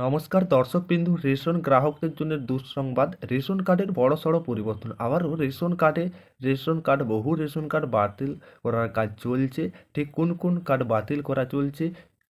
নমস্কার দর্শকবিন্দু, রেশন গ্রাহকদের জন্য দুঃসংবাদ। রেশন কার্ডের বড় সড়ো পরিবর্তন। আবারও রেশন কার্ডে রেশন কার্ড, বহু রেশন কার্ড বাতিল করার কাজ চলছে। ঠিক কোন কোন কার্ড বাতিল করা চলছে?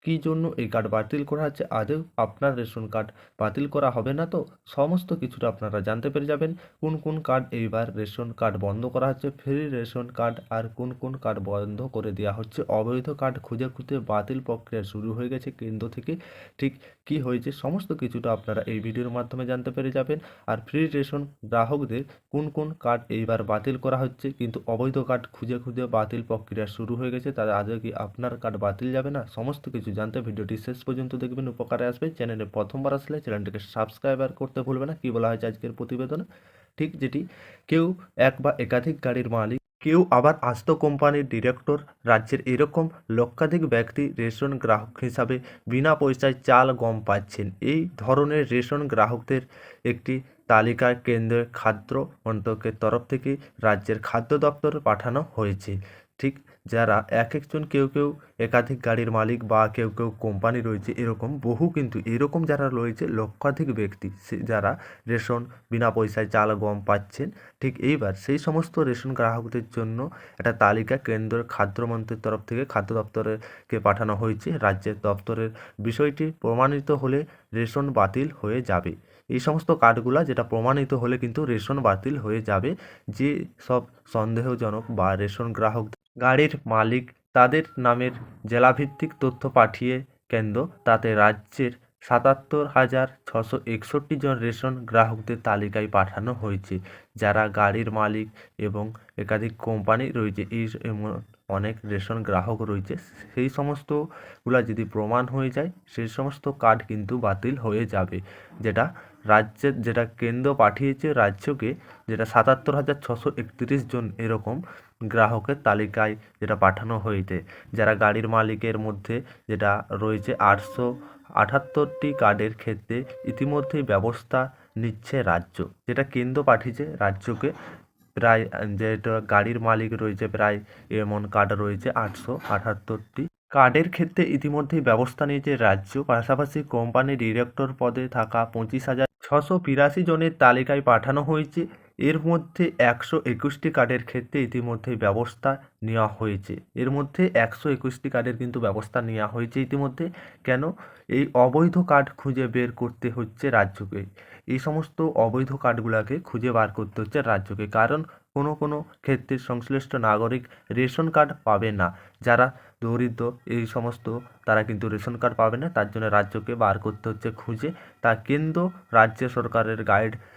কী জন্য এই কার্ড বাতিল করা হচ্ছে? আদৌ আপনার রেশন কার্ড বাতিল করা হবে না তো? সমস্ত কিছুটা আপনারা জানতে পেরে যাবেন। কোন কোন কার্ড এইবার রেশন কার্ড বন্ধ করা হচ্ছে? ফ্রি রেশন কার্ড আর কোন কোন কার্ড বন্ধ করে দেওয়া হচ্ছে? অবৈধ কার্ড খুঁজে খুঁজে বাতিল প্রক্রিয়া শুরু হয়ে গেছে কেন্দ্র থেকে। ঠিক কি হয়েছে? সমস্ত কিছুটা আপনারা এই ভিডিওর মাধ্যমে জানতে পেরে যাবেন। আর ফ্রি রেশন গ্রাহকদের কোন কোন কার্ড এইবার বাতিল করা হচ্ছে? কিন্তু অবৈধ কার্ড খুঁজে খুঁজে বাতিল প্রক্রিয়া শুরু হয়ে গেছে। তার আগে কি আপনার কার্ড বাতিল যাবে না? সমস্ত কিছু জানতে ভিডিওটি শেষ পর্যন্ত দেখবেন, উপকারে আসবে। চ্যানেলে প্রথমবার আসলে চ্যানেলটিকে সাবস্ক্রাইবার করতে ভুলবে না। কি বলা হয়েছে আজকের প্রতিবেদনে? ঠিক যেটি, কেউ এক বা একাধিক গাড়ির মালিক, কেউ আবার আস্ত কোম্পানির ডিরেক্টর রাজ্যের এরকম লক্ষাধিক ব্যক্তি রেশন গ্রাহক হিসাবে বিনা পয়সায় চাল গম পাচ্ছেন। এই ধরনের রেশন গ্রাহকদের একটি তালিকা কেন্দ্রের খাদ্য মন্ত্রকের তরফ থেকে রাজ্যের খাদ্য দপ্তরে পাঠানো হয়েছে। ঠিক যারা এক একজন কেউ কেউ একাধিক গাড়ির মালিক বা কেউ কেউ কোম্পানি রয়েছে, এরকম বহু কিন্তু এরকম যারা রয়েছে, লক্ষাধিক ব্যক্তি যারা রেশন বিনা পয়সায় চাল, গম পাচ্ছেন। ঠিক এইবার সেই সমস্ত রেশন গ্রাহকদের জন্য একটা তালিকা কেন্দ্রের খাদ্যমন্ত্রীর তরফ থেকে খাদ্য দপ্তরেরকে পাঠানো হয়েছে। রাজ্যের দপ্তরের বিষয়টি প্রমাণিত হলে রেশন বাতিল হয়ে যাবে। এই সমস্ত কার্ডগুলো যেটা প্রমাণিত হলে কিন্তু রেশন বাতিল হয়ে যাবে। যে সব সন্দেহজনক বা রেশন গ্রাহক গাড়ির মালিক তাদের নামের জেলাভিত্তিক তথ্য পাঠিয়ে কেন্দ্র, তাতে রাজ্যের সাতাত্তর হাজার ছশো একষট্টি জন রেশন গ্রাহকদের তালিকায় পাঠানো হয়েছে, যারা গাড়ির মালিক এবং একাধিক কোম্পানি রয়েছে। এই অনেক রেশন গ্রাহক রয়েছে, সেই সমস্তগুলা যদি প্রমাণ হয়ে যায়, সেই সমস্ত কার্ড কিন্তু বাতিল হয়ে যাবে। যেটা রাজ্যের, যেটা কেন্দ্র পাঠিয়েছে রাজ্যকে, যেটা সাতাত্তর হাজার ছশো একত্রিশ জন এরকম গ্রাহকের তালিকায় যেটা পাঠানো হয়েছে। যারা গাড়ির মালিকের মধ্যে যেটা রয়েছে, আটশো আটাত্তরটি কার্ডের ক্ষেত্রে ইতিমধ্যেই ব্যবস্থা নিচ্ছে রাজ্য। যেটা কেন্দ্র পাঠিয়েছে রাজ্যকে প্রায় যেটা গাড়ির মালিক রয়েছে, প্রায় এমন কার্ড রয়েছে, আটশো আটাত্তরটি। কার্ডের ক্ষেত্রে ইতিমধ্যেই ব্যবস্থা নিয়েছে রাজ্য। পাশাপাশি কোম্পানি ডিরেক্টর পদে থাকা পঁচিশ হাজার ছশো বিরাশি জনের তালিকায় পাঠানো হয়েছে। এর মধ্যে একশো একুশটি কার্ডের ক্ষেত্রে ইতিমধ্যেই ব্যবস্থা নেওয়া হয়েছে। এর মধ্যে একশো একুশটি কার্ডের কিন্তু ব্যবস্থা নেওয়া হয়েছে ইতিমধ্যে। কেন? এই অবৈধ কার্ড খুঁজে বের করতে হচ্ছে রাজ্যকে। এই সমস্ত অবৈধ কার্ডগুলোকে খুঁজে বার করতে হচ্ছে রাজ্যকে। কারণ কোনো কোনো ক্ষেত্রে সংশ্লিষ্ট নাগরিক রেশন কার্ড পাবে না। যারা দরিদ্র, এই সমস্ত তারা কিন্তু রেশন কার্ড পাবে না। তার জন্য রাজ্যকে বার করতে হচ্ছে খুঁজে। তা কেন্দ্র, রাজ্য সরকারের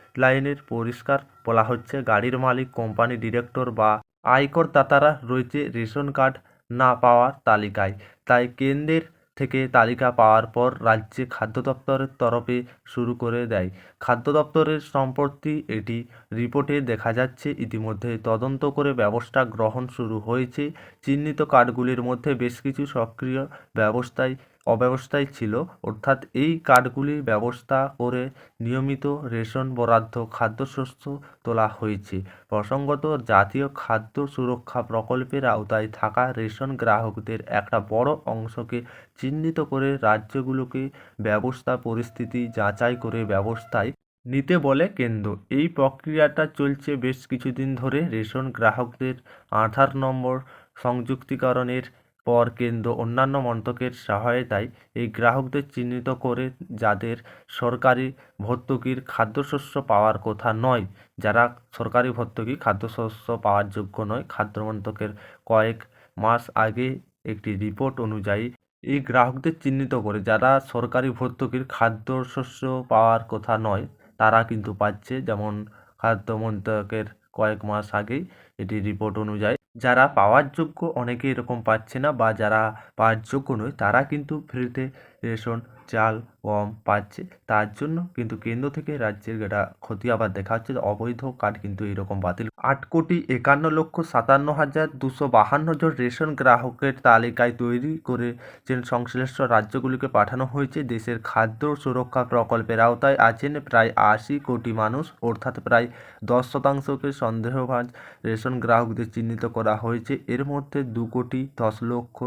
গাইডলাইনের পরিষ্কার বলা হচ্ছে, গাড়ির মালিক, কোম্পানি ডিরেক্টর বা আয়কর দাতারা রয়েছে রেশন কার্ড না পাওয়ার তালিকায়। তাই কেন্দ্রের থেকে তালিকা পাওয়ার পর রাজ্যে খাদ্য দপ্তরের তরফে শুরু করে দেয়। খাদ্য দপ্তরের সম্পত্তি এটি রিপোর্টে দেখা যাচ্ছে, ইতিমধ্যে তদন্ত করে ব্যবস্থা গ্রহণ শুরু হয়েছে। চিহ্নিত কার্ডগুলির মধ্যে বেশ কিছু সক্রিয় ব্যবস্থায় অব্যবস্থায় ছিল। অর্থাৎ এই কার্ডগুলির ব্যবস্থা করে নিয়মিত রেশন বরাদ্দ খাদ্যশস্য তোলা হয়েছে। প্রসঙ্গত, জাতীয় খাদ্য সুরক্ষা প্রকল্পের আওতায় থাকা রেশন গ্রাহকদের একটা বড় অংশকে চিহ্নিত করে রাজ্যগুলোকে ব্যবস্থা পরিস্থিতি যাচাই করে ব্যবস্থায় নিতে বলে কেন্দ্র। এই প্রক্রিয়াটা চলছে বেশ কিছুদিন ধরে। রেশন গ্রাহকদের আধার নম্বর, সংযুক্তিকরণের পর কেন্দ্র অন্যান্য মন্ত্রকের সহায়তায় এই গ্রাহকদের চিহ্নিত করে যাদের সরকারি ভর্তুকির খাদ্যশস্য পাওয়ার কথা নয়, যারা সরকারি ভর্তুকি খাদ্যশস্য পাওয়ার যোগ্য নয়, খাদ্য মন্ত্রকের কয়েক মাস আগে একটি রিপোর্ট অনুযায়ী এই গ্রাহকদের চিহ্নিত করে যারা সরকারি ভর্তুকির খাদ্যশস্য পাওয়ার কথা নয়, তারা কিন্তু পাচ্ছে। যেমন খাদ্য মন্ত্রকের কয়েক মাস আগেই এটি রিপোর্ট অনুযায়ী যারা পাওয়ার যোগ্য অনেকে এরকম পাচ্ছে না বা যারা পাওয়ার যোগ্য নয়, তারা কিন্তু ফ্রিতে রেশন, চাল, গম পাচ্ছে। তার জন্য কিন্তু কেন্দ্র থেকে রাজ্যের এটা ক্ষতি আবার দেখা হচ্ছে যে অবৈধ কার্ড কিন্তু এরকম বাতিল। আট কোটি একান্ন লক্ষ সাতান্ন হাজার দুশো বাহান্ন জন রেশন গ্রাহকের তালিকায় তৈরি করে যে সংশ্লিষ্ট রাজ্যগুলিকে পাঠানো হয়েছে, দেশের খাদ্য সুরক্ষা প্রকল্পের আওতায় আছেন প্রায় আশি কোটি মানুষ, অর্থাৎ প্রায় দশ শতাংশকে সন্দেহভাজ রেশন গ্রাহকদের চিহ্নিত করা হয়েছে। এর মধ্যে দু কোটি দশ লক্ষ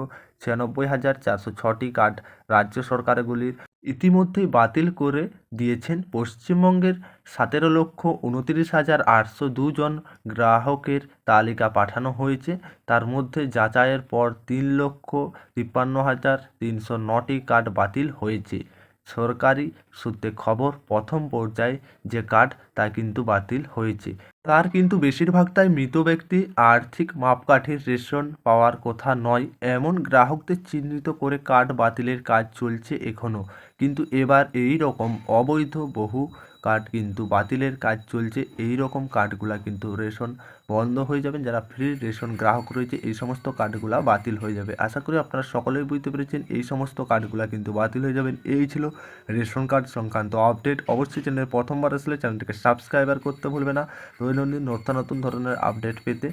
ছিয়ানব্বই হাজার চারশো ছটি কার্ড রাজ্য সরকারগুলির ইতিমধ্যেই বাতিল করে দিয়েছেন। পশ্চিমবঙ্গের সতেরো লক্ষ উনতিরিশ হাজার আটশো দুজন গ্রাহকের তালিকা পাঠানো হয়েছে। তার মধ্যে যাচাইয়ের পর তিন লক্ষ তিপ্পান্ন হাজার তিনশো নটি কার্ড বাতিল হয়েছে। সরকারি সূত্রে খবর, প্রথম পর্যায়ে যে কার্ড তা কিন্তু বাতিল হয়েছে। তার কিন্তু বেশিরভাগটাই মৃত ব্যক্তি, আর্থিক মাপকাঠির রেশন পাওয়ার কথা নয়। এমন গ্রাহকদের চিহ্নিত করে কার্ড বাতিলের কাজ চলছে এখনও কিন্তু এবার এই রকম অবৈধ বহু কার্ড কিন্তু বাতিলের কাজ চলছে। এই রকম কার্ডগুলা কিন্তু রেশন বন্ধ হয়ে যাবেন যারা ফ্রি রেশন গ্রাহক রয়েছে, এই সমস্ত কার্ডগুলা বাতিল হয়ে যাবে। আশা করি আপনারা সকলেই বুঝতে পেরেছেন, এই সমস্ত কার্ডগুলা কিন্তু বাতিল হয়ে যাবেন। এই ছিল রেশন কার্ড সংক্রান্ত আপডেট। অবশ্যই চ্যানেলে প্রথমবার আসলে চ্যানেলটিকে সাবস্ক্রাইবার করতে ভুলবে না। দৈনন্দিন নতুন নতুন ধরনের আপডেট পেতে